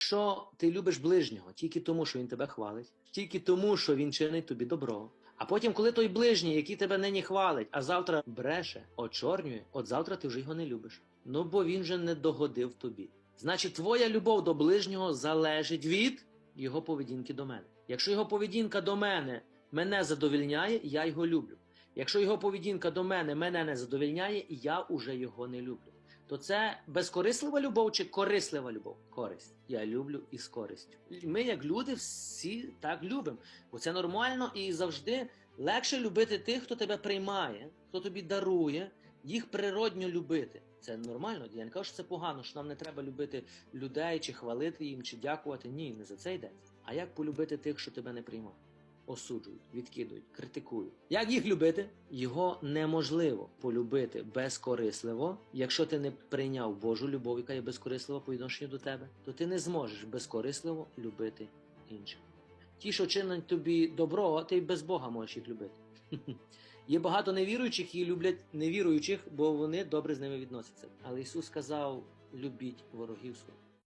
Якщо ти любиш ближнього тільки тому, що він тебе хвалить, тільки тому, що він чинить тобі добро. А потім, коли той ближній, який тебе нині хвалить, а завтра бреше, очорнює, от завтра ти вже його не любиш. Ну бо він же не догодив тобі. Значить, твоя любов до ближнього залежить від його поведінки до мене. Якщо його поведінка до мене мене задовільняє, я його люблю. Якщо його поведінка до мене мене не задовільняє, я уже його не люблю. То це безкорислива любов чи корислива любов? Користь. Я люблю із користю. Ми, як люди, всі так любимо. Бо це нормально і завжди легше любити тих, хто тебе приймає, хто тобі дарує, їх природньо любити. Це нормально. Я не кажу, що це погано, що нам не треба любити людей, чи хвалити їм, чи дякувати. Ні, не за це йдеться. А як полюбити тих, що тебе не приймають? Осуджують, відкидують, критикують. Як їх любити? Його неможливо полюбити безкорисливо. Якщо ти не прийняв Божу любов, яка є безкорислива по відношенню до тебе, то ти не зможеш безкорисливо любити інших. Ті, що чинять тобі добро, ти без Бога можеш їх любити. Є багато невіруючих і люблять невіруючих, бо вони добре з ними відносяться. Але Ісус сказав: любіть ворогів своїх.